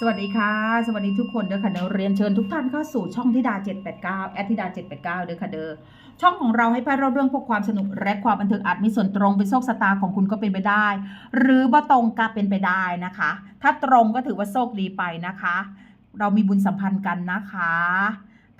สวัสดีค่ะ สวัสดีทุกคนเด้อค่ะเด้อเรียนเชิญทุกท่านเข้าสู่ช่องธิดา 789 แอดธิดา 789 เด้อค่ะเด้อช่องของเราให้พายเราเรื่องพวกความสนุกและความบันเทิงอาจมีส่วนตรงเป็นโชคชะตาของคุณก็เป็นไปได้ หรือบ่ตรงก็เป็นไปได้นะคะ ถ้าตรงก็ถือว่าโชคดีไปนะคะ เรามีบุญสัมพันธ์กันนะคะ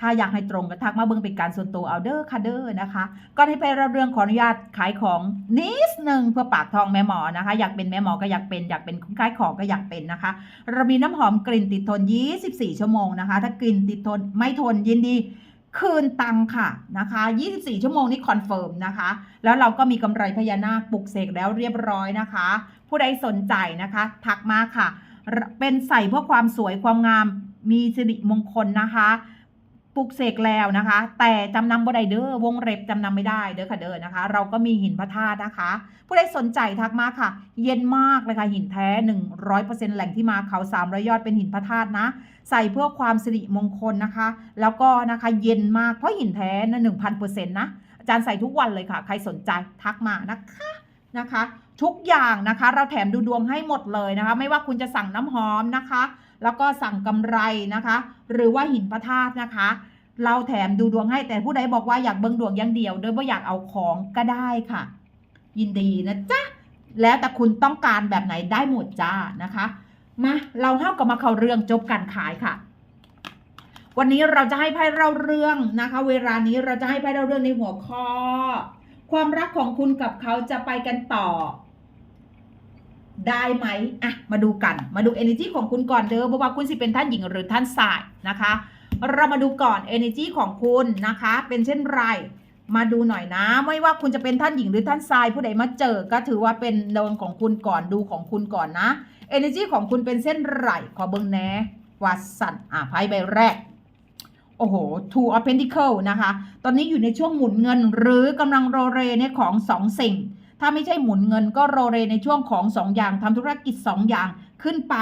ถ้าอยากให้ตรงก็ทักมาเบิ่งเป็นการส่วนตัวเอาเด้อค่ะเด้อนะคะก่อนให้ไปรับเรื่องขออนุญาตขายของนิดนึงเพื่อปากทองแม่หมอนะคะ อยากเป็นแม่หมอก็อยากเป็นอยากเป็นคนขายของก็อยากเป็นนะคะ เรามีน้ำหอมกลิ่นติดทน 24 ชั่วโมงนะคะ ถ้ากลิ่นติดทนไม่ทนยินดีคืนตังค่ะนะคะ 24 ชั่วโมงนี่คอนเฟิร์มนะคะ แล้วเราก็มีกำไรพญานาคปลุกเสกแล้วเรียบร้อยนะคะ ผู้ใดสนใจนะคะ ทักมาค่ะ เป็นใส่เพื่อความสวยความงาม มีสิริมงคลนะคะ ปลุกเสกแล้วนะคะ แต่จำนำบ่ได้เด้อวงเล็บจำนำไม่ได้เด้อค่ะเด้อนะคะ เราก็มีหินพระธาตุนะคะ ผู้ใดสนใจทักมาค่ะ เย็นมากเลยค่ะหินแท้ 100%แหล่งที่มาเขา300ยอดเป็นหินพระธาตุนะ ใส่เพื่อความสิริมงคลนะคะ แล้วก็นะคะเย็นมากเพราะหินแท้นะ1,000%นะอาจารย์ใส่ทุกวันเลยค่ะ ใครสนใจทักมานะคะนะคะ ทุกอย่างนะคะ เราแถมดูดวงให้หมดเลยนะคะ ไม่ว่าคุณจะสั่งน้ำหอมนะคะ แล้วก็สั่งกำไรนะคะ หรือว่าหินพระธาตุนะคะ เราแถมดูดวงให้แต่ผู้ใดบอกว่าอยากเบิ่งดวงอย่างเดียว โดยว่าอยากเอาของก็ได้ค่ะ ยินดีนะจ๊ะแล้วแต่คุณต้องการแบบไหนได้หมดจ้านะคะมาเราเข้ากับมาเข้าเรื่องจบการขายค่ะ วันนี้เราจะให้ไพ่เล่าเรื่องนะคะ เวลานี้เราจะให้ไพ่เล่าเรื่องในหัวข้อ ความรักของคุณกับเขาจะไปกันต่อ ได้ไหมอะมาดูกัน มาดู energy ของคุณก่อนเด้อเพราะว่าคุณสิเป็นท่านหญิงหรือท่านชายนะคะ เรามาดูก่อน energy ของคุณนะคะ เป็นเช่นไร มาดูหน่อยนะ ไม่ว่าคุณจะเป็นท่านหญิงหรือท่านชายผู้ใดมาเจอ ก็ถือว่าเป็นดวงของคุณก่อนดูของคุณก่อนนะ energy ของคุณเป็นเส้นไรขอเบิ้งแน่วัดสันอะไพ่ใบแรกโอ้โห two of pentacle นะคะ ตอนนี้อยู่ในช่วงหมุนเงินหรือกำลังโรเรในของสองสิ่ง ถ้าไม่ใช่หมุนเงินก็โรเรในช่วงของสองอย่างทำธุรกิจสองอย่างขึ้นไป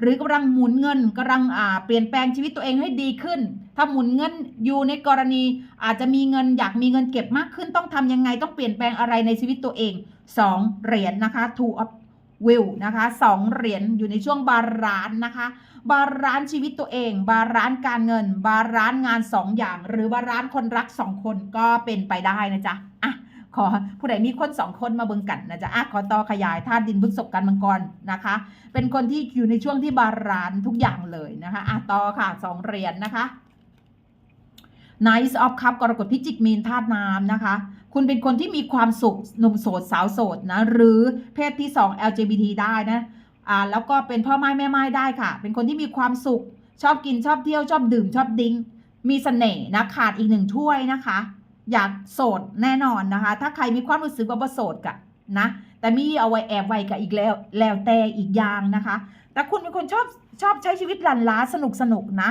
หรือกำลังหมุนเงินกำลังอ่าเปลี่ยนแปลงชีวิตตัวเองให้ดีขึ้น ถ้าหมุนเงินอยู่ในกรณี อาจจะมีเงินอยากมีเงินเก็บมากขึ้นต้องทำยังไงต้องเปลี่ยนแปลงอะไรในชีวิตตัวเองสองเหรียญนะคะ two of will นะคะสองเหรียญอยู่ในช่วงบาลานนะคะ บาลานชีวิตตัวเอง บาลานการเงิน บาลานงานสองอย่าง หรือบาลานคนรักสองคนก็เป็นไปได้นะจ๊ะอะ ขอผู้ใดมีคนสองคนมาเบิ่งกันนะจ๊ะอะขอต่อขยายธาตุดินพฤษภกันมังกรนะคะ เป็นคนที่อยู่ในช่วงที่บาลานทุกอย่างเลยนะคะอะต่อค่ะสองเหรียญนะคะ Nice of Cup กรกฎพิจิกมีนธาตุน้ำนะคะ คุณเป็นคนที่มีความสุขหนุ่มโสดสาวโสดนะ หรือเพศที่ 2 LGBT ได้นะอ่าแล้วก็เป็นพ่อไม้แม่ไม้ได้ค่ะ เป็นคนที่มีความสุข ชอบกินชอบเที่ยวชอบดื่มชอบดิ้งมีเสน่ห์นะขาดอีกหนึ่งถ้วยนะคะ อยากโสดแน่นอนนะคะ ถ้าใครมีความรู้สึกว่าบ่โสดกะนะ แต่มีเอาไว้แอบไว้กับอีกแล้วแล้วแต่อีกอย่างนะคะ แต่คุณเป็นคนชอบชอบใช้ชีวิตลันล้าสนุกสนุกนะ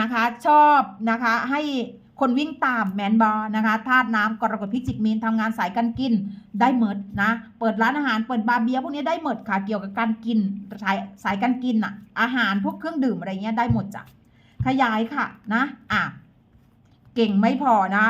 นะคะ ชอบนะคะให้คนวิ่งตามแมนบอนะคะธาตุน้ำกรกฎพิจิกมีนทำงานสายการกินได้หมิดนะ เปิดร้านอาหารเปิดบาร์เบียร์พวกนี้ได้หมิดค่ะเกี่ยวกับการกินสายสายการกินอะอาหารพวกเครื่องดื่มอะไรเงี้ยได้หมดจ้ะขยายค่ะนะอะเก่งไม่พอนะ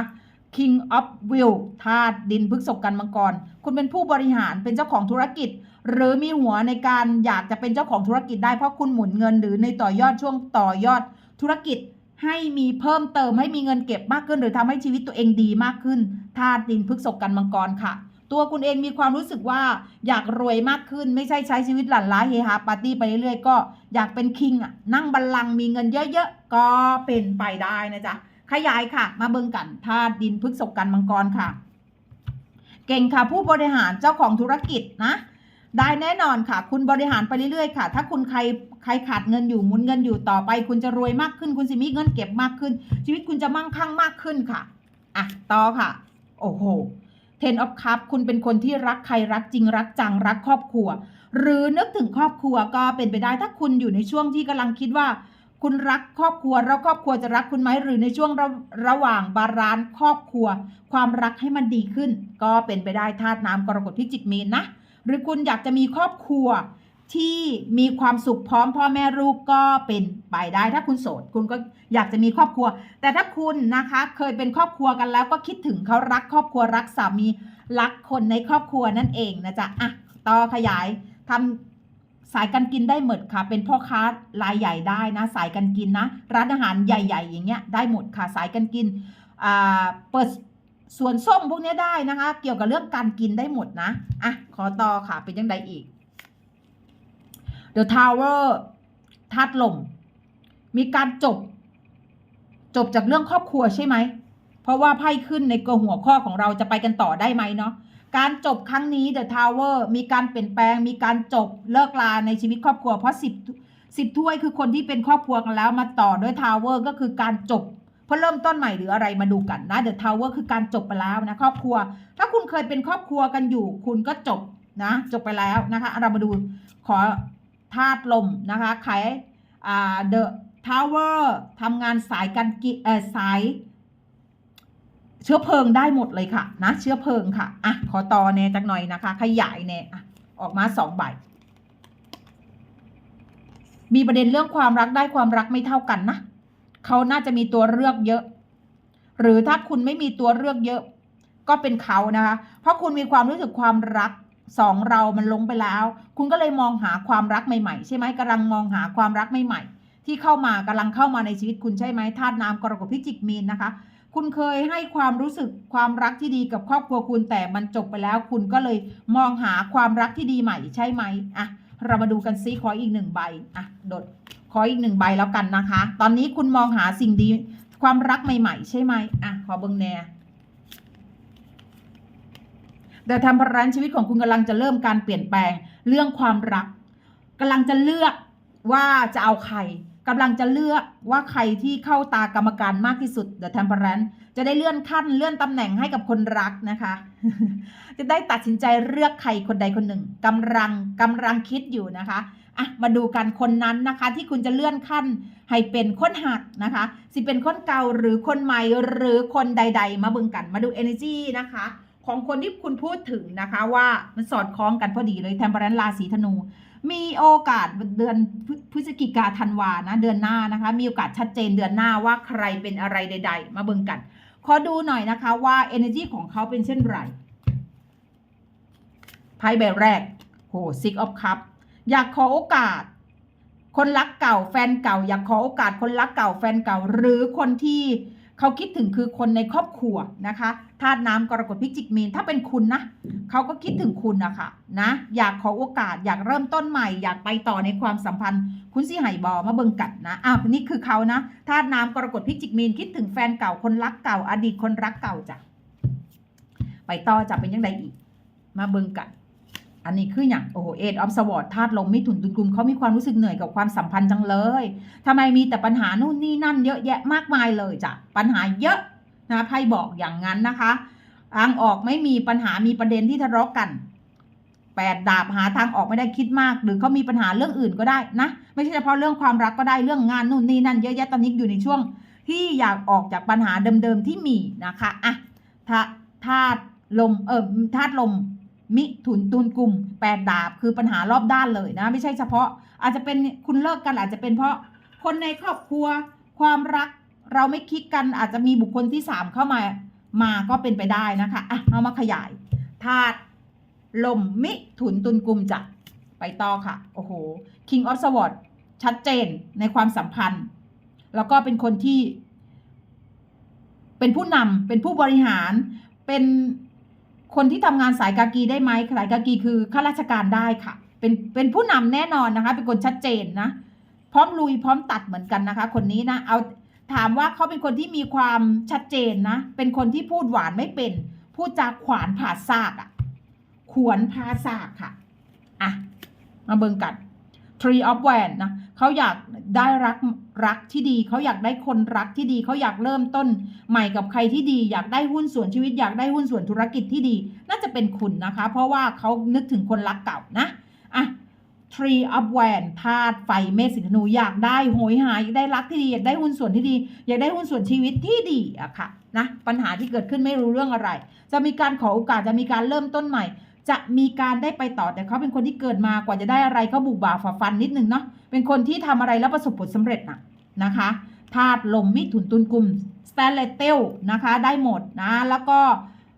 King of Will ธาตุดินพฤกษกกันมังกร คุณเป็นผู้บริหารเป็นเจ้าของธุรกิจ หรือมีหัวในการอยากจะเป็นเจ้าของธุรกิจได้เพราะคุณหมุนเงินหรือในต่อยอดช่วงต่อยอดธุรกิจให้มีเพิ่มเติมให้มีเงินเก็บมากขึ้น หรือทำให้ชีวิตตัวเองดีมากขึ้นธาตุดินพฤกษกกันมังกรค่ะ ตัวคุณเองมีความรู้สึกว่าอยากรวยมากขึ้น ไม่ใช่ใช้ชีวิตหลั่นล้าเฮฮาปาร์ตี้ไปเรื่อยๆก็อยากเป็นคิงอะนั่งบัลลังก์มีเงินเยอะๆก็เป็นไปได้นะจ๊ะ ขยายค่ะ มาเบิ่งกันธาตุดินพฤกษกกันมังกรค่ะ เก่งค่ะผู้บริหารเจ้าของธุรกิจนะ ได้แน่นอนค่ะ คุณบริหารไปเรื่อยๆค่ะ ถ้าคุณใครใครขาดเงินอยู่หมุนเงินอยู่ต่อไป คุณจะรวยมากขึ้น คุณสิมีเงินเก็บมากขึ้น ชีวิตคุณจะมั่งคั่งมากขึ้นค่ะอะต่อค่ะ โอ้โห Ten of Cup คุณเป็นคนที่รักใครรักจริงรักจังรักครอบครัว หรือนึกถึงครอบครัวก็เป็นไปได้ถ้าคุณอยู่ในช่วงที่กำลังคิดว่า คุณรักครอบครัวแล้วครอบครัวจะรักคุณไหมหรือในช่วงระระหว่างบาลานซ์ครอบครัว ความรักให้มันดีขึ้น ก็เป็นไปได้ธาตุน้ำกรกฎพิจิกมีนนะหรือคุณอยากจะมีครอบครัวที่มีความสุขพร้อมพ่อแม่ลูกก็เป็นไปได้ถ้าคุณโสด คุณก็อยากจะมีครอบครัว แต่ถ้าคุณนะคะเคยเป็นครอบครัวกันแล้วก็คิดถึงเขารักครอบครัวรักสามีรักคนในครอบครัวนั่นเองนะจ๊ะอะต่อขยายทำ สายการกินได้หมดค่ะ เป็นพ่อค้ารายใหญ่ได้นะ สายการกินนะ ร้านอาหารใหญ่ ๆ อย่างเงี้ยได้หมดค่ะ สายการกินอ่าเปิดสวนส้มพวกเนี้ยได้นะคะ เกี่ยวกับเรื่องการกินได้หมดนะอะขอต่อค่ะเป็นยังไงอีก The Tower ธาตุลม มีการจบ จบจากเรื่องครอบครัวใช่ไหม เพราะว่าไพ่ขึ้นในกหัวข้อของเราจะไปกันต่อได้ไหมเนาะ การจบครั้งนี้ The Tower มีการเปลี่ยนแปลง มีการจบเลิกลาในชีวิตครอบครัว เพราะสิบสิบถ้วยคือคนที่เป็นครอบครัวกันแล้วมาต่อด้วย Tower ก็คือการจบเพื่อเริ่มต้นใหม่หรืออะไรมาดูกันนะ The Tower คือการจบไปแล้วนะครอบครัว ถ้าคุณเคยเป็นครอบครัวกันอยู่ คุณก็จบนะจบไปแล้วนะคะเรามาดูขอธาตุลมนะคะขายอ่า The Tower ทำงานสายการกิเออสาย เชื้อเพลิงได้หมดเลยค่ะนะเชื้อเพลิงค่ะอะขอต่อแน่จักหน่อยนะคะ ขยายแน่อะออกมาสองใบมีประเด็นเรื่องความรักได้ความรักไม่เท่ากันนะเขาน่าจะมีตัวเลือกเยอะ หรือถ้าคุณไม่มีตัวเลือกเยอะ ก็เป็นเขานะคะ เพราะคุณมีความรู้สึกความรักสองเรามันลงไปแล้ว คุณก็เลยมองหาความรักใหม่ๆ ใช่ไหมกำลังมองหาความรักใหม่ๆที่เข้ามากำลังเข้ามาในชีวิตคุณใช่ไหมธาตุน้ำกรกฎพิจิกมีนนะคะ คุณเคยให้ความรู้สึกความรักที่ดีกับครอบครัวคุณแต่มันจบไปแล้ว คุณก็เลยมองหาความรักที่ดีใหม่ใช่ไหมอะเรามาดูกันซิขออีกหนึ่งใบอะโดดขออีกหนึ่งใบแล้วกันนะคะ ตอนนี้คุณมองหาสิ่งดีความรักใหม่ ๆ ใช่ไหมอะขอเบิ้งแน่แต่ทำพรันชีวิตของคุณกำลังจะเริ่มการเปลี่ยนแปลงเรื่องความรักกำลังจะเลือกว่าจะเอาใคร กำลังจะเลือกว่าใครที่เข้าตากรรมการมากที่สุด The Temperance จะได้เลื่อนขั้นเลื่อนตำแหน่งให้กับคนรักนะคะ จะได้ตัดสินใจเลือกใครคนใดคนหนึ่งกำลังกำลังคิดอยู่นะคะอะมาดูกันคนนั้นนะคะ ที่คุณจะเลื่อนขั้นให้เป็นคนหักนะคะ สิเป็นคนเก่าหรือคนใหม่หรือคนใด ๆ มาเบึงกันมาดู energy นะคะของคนที่คุณพูดถึงนะคะว่ามันสอดคล้องกันพอดีเลยแทมเปอร์ราศีธนู มีโอกาสเดือนพฤศจิกาธันวานะเดือนหน้านะคะ มีโอกาสชัดเจนเดือนหน้าว่าใครเป็นอะไรใด ๆ มาเบิ่งกัน ขอดูหน่อยนะคะว่า energy ของเขาเป็นเช่นไรไพ่ใบแรกโห six of cup อยากขอโอกาส คนรักเก่าแฟนเก่า อยากขอโอกาสคนรักเก่าแฟนเก่า หรือคนที่ เขาคิดถึงคือคนในครอบครัวนะคะธาตุน้ำกรกฎพิจิกมีนถ้าเป็นคุณนะเขาก็คิดถึงคุณนะคะนะอยากขอโอกาสอยากเริ่มต้นใหม่ อยากไปต่อในความสัมพันธ์ คุณสิไหบอมาเบิ่งกันนะอ้าวนี่คือเขานะธาตุน้ำกรกฎพิจิกมีนคิดถึงแฟนเก่าคนรักเก่า อดีตคนรักเก่าจ้ะไปต่อจะเป็นยังไงอีก มาเบิ่งกัน อันนี้คืออย่างโอ้โหเอ็ดออฟสวอตธาตุลมไม่ถุนตุนกุลเขามีความรู้สึกเหนื่อยกับความสัมพันธ์จังเลยทำไมมีแต่ปัญหานู่นนี่นั่นเยอะแยะมากมายเลยจ้ะปัญหาเยอะนะไพ่บอกอย่างนั้นนะคะทางออกไม่มีปัญหามีประเด็นที่ทะเลาะกันแปดดาบหาทางออกไม่ได้คิดมาก หรือเขามีปัญหาเรื่องอื่นก็ได้นะ ไม่ใช่เฉพาะเรื่องความรักก็ได้เรื่องงานนู่นนี่นั่นเยอะแยะตอนนี้อยู่ในช่วง ที่อยากออกจากปัญหาเดิมๆที่มีนะคะอะธาตุลมเออธาตุลม มิถุนตุนกลุ่มแปดดาบคือปัญหารอบด้านเลยนะ ไม่ใช่เฉพาะ อาจจะเป็นคุณเลิกกันอาจจะเป็นเพราะคนในครอบครัวความรักเราไม่คลิกกันอาจจะมีบุคคลที่สามเข้ามามาก็เป็นไปได้นะคะอะเอามาขยายธาตุลมมิถุนตุนกลุ่มจะไปต่อค่ะ โอ้โห King of Swords ชัดเจนในความสัมพันธ์ แล้วก็เป็นคนที่ เป็นผู้นำเป็นผู้บริหารเป็น คนที่ทำงานสายกากีได้ไหมสายกากีคือข้าราชการได้ค่ะ เป็นเป็นผู้นำแน่นอนนะคะ เป็นคนชัดเจนนะ พร้อมลุยพร้อมตัดเหมือนกันนะคะ คนนี้นะ เอาถามว่าเขาเป็นคนที่มีความชัดเจนนะ เป็นคนที่พูดหวานไม่เป็น พูดจาขวานผ่าซากอะ่ะขวนพาซากค่ะ อะ มาเบิ่งกัน Tree of w a n นะ เขาอยากได้รักรักที่ดี เขาอยากได้คนรักที่ดี เขาอยากเริ่มต้น ใหม่กับใครที่ดี อยากได้หุ้นส่วนชีวิต อยากได้หุ้นส่วนธุรกิจที่ดี น่าจะเป็นคุณนะคะ เพราะว่าเขานึกถึงคนรักเก่านะ อะ Tree of w a n ธาตุไฟเมษสิงธนูอยากได้โหยหาอยากได้รักที่ดี อยากได้หุ้นส่วนที่ดี อยากได้หุ้นส่วนชีวิตที่ดีอะค่ะนะปัญหาที่เกิดขึ้นไม่รู้เรื่องอะไร จะมีการขอโอกาสจะมีการเริ่มต้นใหม่ จะมีการได้ไปต่อแต่เขาเป็นคนที่เกิดมากว่าจะได้อะไรเขาบุกบ่าฝ่าฟันนิดนึงเนาะเป็นคนที่ทำอะไรแล้วประสบผลสำเร็จนะนะคะธาตุลมมิถุนตุนกลุ่มสแตนเลสเตลนะคะได้หมดนะแล้วก็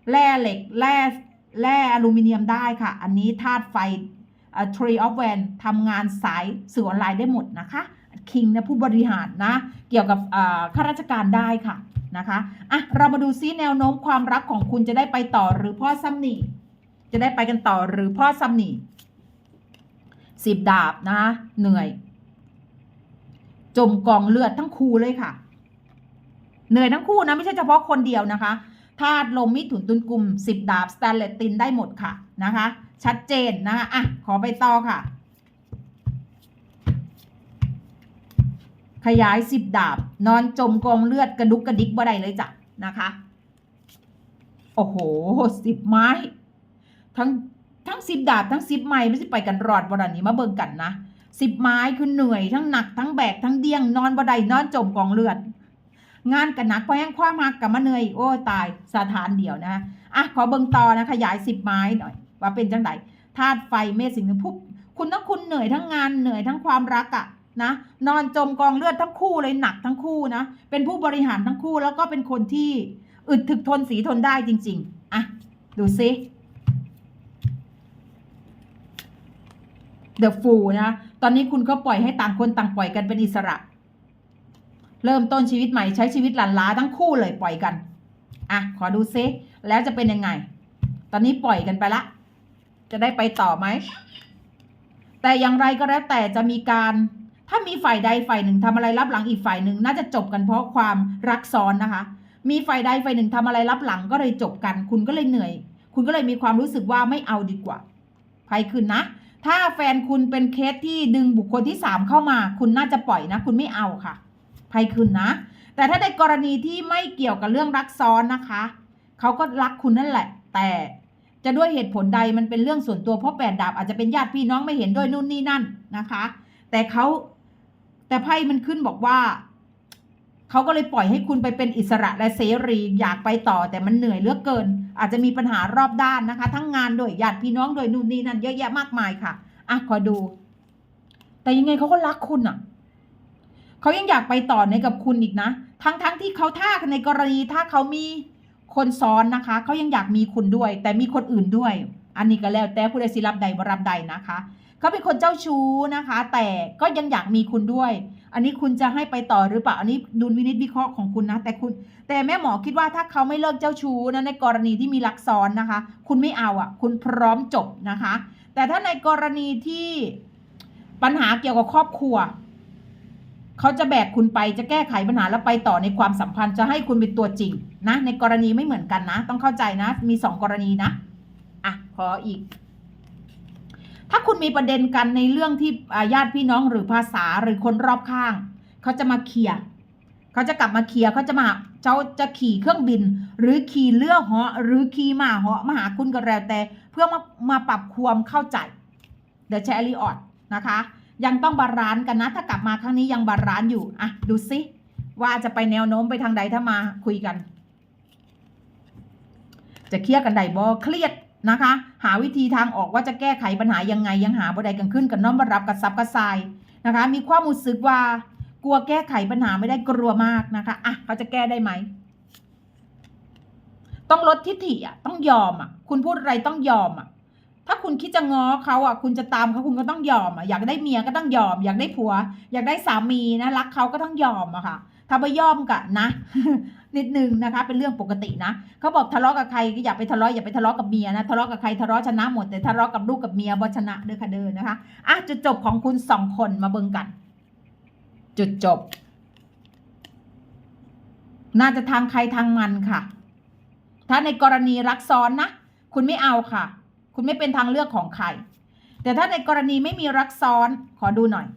แร่เหล็กแร่แร่อลูมิเนียมได้ค่ะ อันนี้ธาตุไฟอ่า Tree of Van ทำงานสายสื่อออนไลน์ได้หมดนะคะคิงนะผู้บริหารนะ เกี่ยวกับข้าราชการได้ค่ะนะคะอะ เรามาดูซิแนวโน้มความรักของคุณจะได้ไปต่อหรือพ่อซ้ำหนี จะได้ไปกันต่อหรือพ่อซ้ำหนีสิบดาบนะเหนื่อย จมกองเลือดทั้งคู่เลยค่ะ เหนื่อยทั้งคู่นะไม่ใช่เฉพาะคนเดียวนะคะธาตุลมมิถุนตุลกลุ่มสิบดาบสแตนเลตินได้หมดค่ะนะคะ ชัดเจนนะคะอะขอไปต่อค่ะ ขยายสิบดาบ นอนจมกองเลือดกระดุกกระดิกบ่ได้เลยจ้ะนะคะ โอ้โหสิบไม้ ทั้งทั้งสิบดาบทั้งสิบไม้ไม่ใช่ไปกันรอดบ่ดานนี้มาเบิ่งกันนะสิบไม้คือเหนื่อยทั้งหนักทั้งแบกทั้งเดี้ยงนอนบ่ได้นอนจมกองเลือด งานกันหนักพราะแห้งความหักกับมาเหนื่อยโอ้ตายสถานเดียวนะอะขอเบิ่งต่อนะขยายสิบไม้หน่อย ว่าเป็นจังไดธาตุไฟเมษสิงห์พุคุณทั้งคุณเหนื่อยทั้งงานเหนื่อยทั้งความรักอะนะนอนจมกองเลือดทั้งคู่เลยหนักทั้งคู่นะเป็นผู้บริหารทั้งคู่แล้วก็เป็นคนที่อึดถึกทนสีทนได้จริง ๆอะดูซิ The Fool นะ ตอนนี้คุณก็ปล่อยให้ต่างคนต่างปล่อยกันเป็นอิสระ เริ่มต้นชีวิตใหม่ใช้ชีวิตหลันล้าทั้งคู่เลยปล่อยกัน อะ ขอดูซิแล้วจะเป็นยังไง ตอนนี้ปล่อยกันไปละ จะได้ไปต่อไหม แต่อย่างไรก็แล้วแต่จะมีการ ถ้ามีฝ่ายใดฝ่ายหนึ่งทำอะไรรับหลังอีกฝ่ายหนึ่งน่าจะจบกันเพราะความรักซ้อนนะคะ มีฝ่ายใดฝ่ายหนึ่งทำอะไรรับหลังก็เลยจบกัน คุณก็เลยเหนื่อย คุณก็เลยมีความรู้สึกว่าไม่เอาดีกว่าใครคืนนะ ถ้าแฟนคุณเป็นเคสที่ดึงบุคคลที่สามเข้ามา คุณน่าจะปล่อยนะ คุณไม่เอาค่ะภัยคืนนะ แต่ถ้าในกรณีที่ไม่เกี่ยวกับเรื่องรักซ้อนนะคะเขาก็รักคุณนั่นแหละ แต่จะด้วยเหตุผลใดมันเป็นเรื่องส่วนตัวเพราะแปดดาบอาจจะเป็นญาติพี่น้องไม่เห็นด้วยนู่นนี่นั่นนะคะ แต่เขาแต่ไพ่มันขึ้นบอกว่า เขาก็เลยปล่อยให้คุณไปเป็นอิสระและเสรีอยากไปต่อแต่มันเหนื่อยเหลือกเกิน อาจจะมีปัญหารอบด้านนะคะ ทั้งงานโดยญาติพี่น้องโดยนู่นนี่นั่นเยอะแยะมากมายค่ะอะขอดู แต่ยังไงเขาก็รักคุณอะเขายังอยากไปต่อในกับคุณอีกนะ ทั้งทั้งที่เขาถ้าในกรณีถ้าเขามีคนซ้อนนะคะเขายังอยากมีคุณด้วย แต่มีคนอื่นด้วย อันนี้ก็แล้วแต่ผู้ใดสิรับใดบรับใดนะคะเขาเป็นคนเจ้าชู้นะคะ แต่ก็ยังอยากมีคุณด้วย อันนี้คุณจะให้ไปต่อหรือเปล่าอันนี้ดุลวินิจวิเคราะห์ของคุณนะ แต่คุณ แต่แม่หมอคิดว่าถ้าเขาไม่เลิกเจ้าชู้นะในกรณีที่มีลักซ้อนนะคะ คุณไม่เอาอะ คุณพร้อมจบนะคะ แต่ถ้าในกรณีที่ปัญหาเกี่ยวกับครอบครัวเขาจะแบกคุณไปจะแก้ไขปัญหาแล้วไปต่อในความสัมพันธ์จะให้คุณเป็นตัวจริงนะ ในกรณีไม่เหมือนกันนะ ต้องเข้าใจนะ มีสองกรณีนะอะขออีก ถ้าคุณมีประเด็นกันในเรื่องที่ญาติพี่น้องหรือภาษาหรือคนรอบข้าง เขาจะมาเคลียร์เขาจะกลับมาเคลียร์เขาจะมาเจ้าจะขี่เครื่องบิน หรือขี่เรือเหาะหรือขี่ม้าเหาะมาหาคุณก็แล้วแต่ เพื่อมามาปรับความเข้าใจเด e ะแชร์ลีออดนะคะ ยังต้องบาลานซ์กันนะ ถ้ากลับมาครั้งนี้ยังบาลานซ์อยู่อะดูซิว่าจะไปแนวโน้มไปทางใดถ้ามาคุยกัน จะเคลียร์กันใดบ่เครียด นะคะ หาวิธีทางออกว่าจะแก้ไขปัญหายังไงยังหาบ่ใดกันขึ้นกันน้อมรับกับซับกับทรายนะคะ มีความรู้สึกว่ากลัวแก้ไขปัญหาไม่ได้กลัวมากนะคะอะเขาจะแก้ได้ไหมต้องลดทิฐิอะต้องยอมอะคุณพูดอะไรต้องยอมอะถ้าคุณคิดจะง้อเขาอะคุณจะตามเขาคุณก็ต้องยอมอะอยากได้เมียก็ต้องยอม อยากได้ผัว อยากได้สามีนะรักเขาก็ต้องยอมอะค่ะ ถ้าไม่ยอมกะนะนิดนึงนะคะ เป็นเรื่องปกตินะเขาบอกทะเลาะกับใครก็อย่าไปทะเลาะอย่าไปทะเลาะกับเมียนะทะเลาะกับใครทะเลาะชนะหมดแต่ทะเลาะกับลูกกับเมียบ่ชนะเด้อค่ะเด้อนะคะอะจุดจบของคุณสองคนมาเบิ่งกัน จุดจบ น่าจะทางใครทางมันค่ะ ถ้าในกรณีรักซ้อนนะคุณไม่เอาค่ะ คุณไม่เป็นทางเลือกของใคร แต่ถ้าในกรณีไม่มีรักซ้อนขอดูหน่อย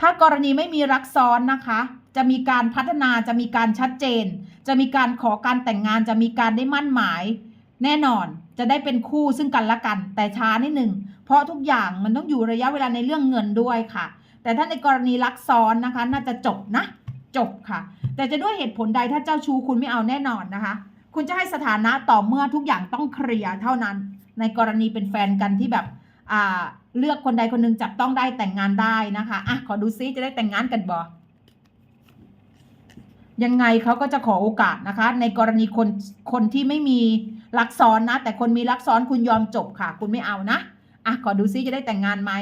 ถ้ากรณีไม่มีรักซ้อนนะคะ จะมีการพัฒนาจะมีการชัดเจน จะมีการขอการแต่งงานจะมีการได้มั่นหมาย แน่นอนจะได้เป็นคู่ซึ่งกันและกัน แต่ช้านิดหนึ่งเพราะทุกอย่างมันต้องอยู่ระยะเวลาในเรื่องเงินด้วยค่ะ แต่ถ้าในกรณีรักซ้อนนะคะ น่าจะจบนะ จบค่ะ แต่จะด้วยเหตุผลใดถ้าเจ้าชู้คุณไม่เอาแน่นอนนะคะ คุณจะให้สถานะต่อเมื่อทุกอย่างต้องเคลียร์เท่านั้น ในกรณีเป็นแฟนกันที่แบบอ่า เลือกคนใดคนหนึ่งจับต้องได้แต่งงานได้นะคะอะขอดูซิจะได้แต่งงานกันบ่ยังไงเขาก็จะขอโอกาสนะคะ ในกรณีคนคนที่ไม่มีรักซ้อนนะ แต่คนมีรักซ้อนคุณยอมจบค่ะ คุณไม่เอานะอะขอดูซิจะได้แต่งงานไหม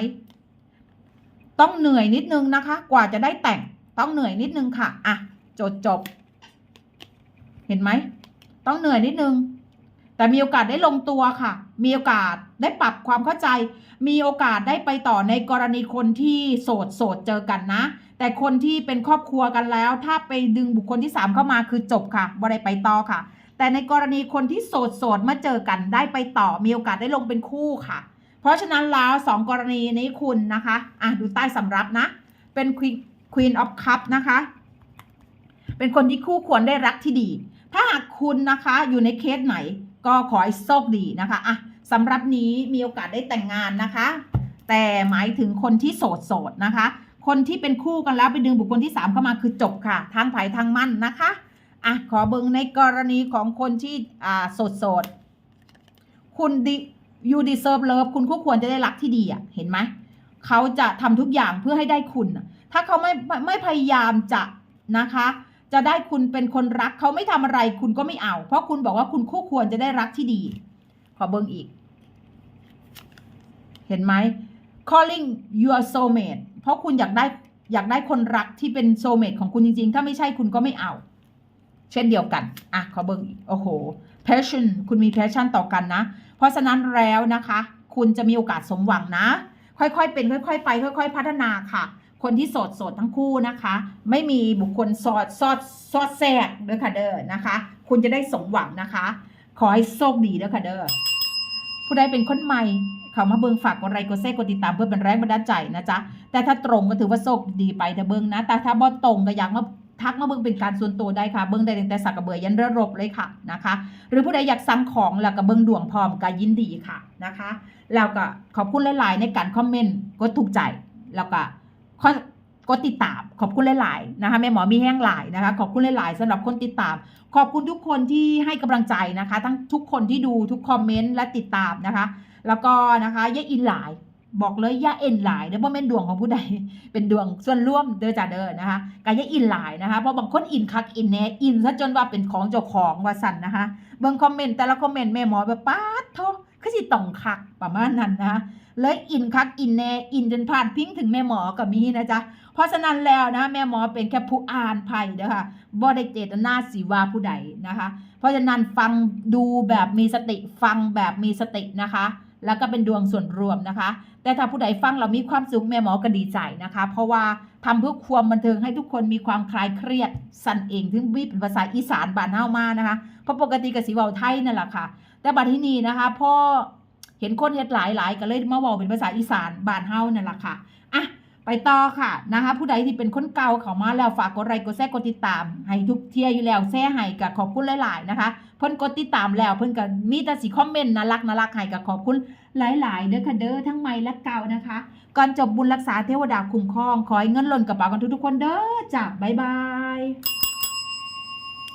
ต้องเหนื่อยนิดนึงนะคะ กว่าจะได้แต่งต้องเหนื่อยนิดนึงค่ะอะจดจบ เห็นไหมต้องเหนื่อยนิดนึง แต่มีโอกาสได้ลงตัวค่ะ มีโอกาสได้ปรับความเข้าใจ มีโอกาสได้ไปต่อในกรณีคนที่โสดโสดเจอกันนะ แต่คนที่เป็นครอบครัวกันแล้ว ถ้าไปดึงบุคคลที่ 3 เข้ามาคือจบค่ะบ่ได้ไปต่อค่ะ แต่ในกรณีคนที่โสดโสดมาเจอกันได้ไปต่อ มีโอกาสได้ลงเป็นคู่ค่ะ เพราะฉะนั้นแล้วสองกรณีนี้คุณนะคะอะดูใต้สำรับนะ เป็น Queen Queen of Cup นะคะ เป็นคนที่คู่ควรได้รักที่ดี ถ้าหากคุณนะคะอยู่ในเคสไหน ก็ขอให้โชคดีนะคะอะสำหรับนี้มีโอกาสได้แต่งงานนะคะ แต่หมายถึงคนที่โสดโสดนะคะ คนที่เป็นคู่กันแล้วไปดึงบุคคลที่ 3 เข้ามาคือจบค่ะ ทางไผ่ทางมั่นนะคะอะขอเบิงในกรณีของคนที่อ่าโสดโสดคุณดิ you deserve love คุณคู่ควรจะได้รักที่ดีอะเห็นไหมเขาจะทำทุกอย่างเพื่อให้ได้คุณถ้าเขาไม่ไม่ไม่พยายามจะนะคะ จะได้คุณเป็นคนรักเขาไม่ทำอะไรคุณก็ไม่เอา เพราะคุณบอกว่าคุณคู่ควรจะได้รักที่ดี ขอเบิ้งอีก เห็นไหม calling your soulmate เพราะคุณอยากได้อยากได้คนรักที่เป็น soulmate ของคุณจริงๆ ถ้าไม่ใช่คุณก็ไม่เอา เช่นเดียวกัน อะ ขอเบิ้งอีกโอ้โห passion คุณมี passion ต่อกันนะ เพราะฉะนั้นแล้วนะคะ คุณจะมีโอกาสสมหวังนะ ค่อยๆ เป็น ค่อย ๆ ไป ค่อย ๆ พัฒนาค่ะ คนที่โสดโสดทั้งคู่นะคะ ไม่มีบุคคลสอดสอดสอดแทรกเด้อค่ะเด้อนะคะ คุณจะได้สมหวังนะคะ ขอให้โชคดีเด้อค่ะเด้อผู้ใดเป็นคนใหม่เขามาเบิงฝากกดไลค์กดแชร์กดติดตามเพื่อเป็นแรงบันดาลใจนะจ๊ะแต่ถ้าตรงก็ถือว่าโชคดีไปแต่เบิงนะ แต่ถ้าบ่ตรงก็อยากมาทักมาเบิงเป็นการส่วนตัวได้ค่ะ เบิงได้ตั้งแต่สักกระเบือยันเรือรบเลยค่ะนะคะ หรือผู้ใดอยากสั่งของแล้วก็เบิงดวงพร้อมก็ยินดีค่ะนะคะ แล้วก็ขอบคุณหลาย ๆ ในการคอมเมนต์กดถูกใจแล้วก็ กดติดตามขอบคุณหลายๆนะคะแม่หมอมีแห้งหลายนะคะ ขอบคุณหลายๆสำหรับคนติดตาม ขอบคุณทุกคนที่ให้กำลังใจนะคะ ทั้งทุกคนที่ดูทุกคอมเมนต์และติดตามนะคะ แล้วก็นะคะย่อินหลายบอกเลยย่าเอ็นหลายเด้อเพราะเป็นดวงของผู้ใดเป็นดวงส่วนร่วมเด้อจ้าเด้อนะคะก็อย่าอินหลายนะคะเพราะบางคนอินคักอินแน่อินซะจนว่าเป็นของเจ้าของว่าสั่นนะคะเบิ่งคอมเมนต์แต่ละคอมเมนต์แม่หมอแบบป๊าดโทคื อสิต้องคักประมาณนั้นนะเลยอินคักอินแน่อินจนผ่านพิงถึงแม่หมอก็มีนะจ๊ะเพราะฉะนั้นแล้วนะแม่หมอเป็นแค่ผู้อ่านไพ่เด้อค่ะบ่ได้เจตนาสิว่าผู้ใดนะคะ เพราะฉะนั้นฟังดูแบบมีสติฟังแบบมีสตินะคะ แล้วก็เป็นดวงส่วนรวมนะคะ แต่ถ้าผู้ใดฟังเรามีความสุขแม่หมอก็ดีใจนะคะ เพราะว่าทำเพื่อความบันเทิงให้ทุกคนมีความคลายเครียดสั่นเองถึงวิเป็นภาษาอีสานบ้านเฮามานะคะเพราะปกติกสิเว้าไทยนั่นแหละค่ะ แต่บัดที่นี้นะคะพ่อเห็นคนเฮ็ดหลายหลายๆก็เลยมาเว้าเป็นภาษาอีสานบานเฮานั่นแหละค่ะอะไปต่อค่ะนะคะ ผู้ใดที่เป็นคนเก่าเข้ามาแล้วฝากกดไลค์กดแชร์กดติดตาม ให้ทุกเที่ยอยู่แล้วแชร์ให้ก็ขอบคุณหลาย ๆ นะคะ เพิ่นกดติดตามแล้วเพิ่นก็มีแต่สิคอมเมนต์น่ารักน่ารักให้ก็ขอบคุณหลาย ๆ เด้อค่ะเด้อทั้งใหม่และเก่านะคะ ก่อนจบบุญรักษาเทวดาคุ้มครอง ขอให้เงินหล่นกระเป๋ากันทุกๆคนเด้อจ้ะบ๊ายบาย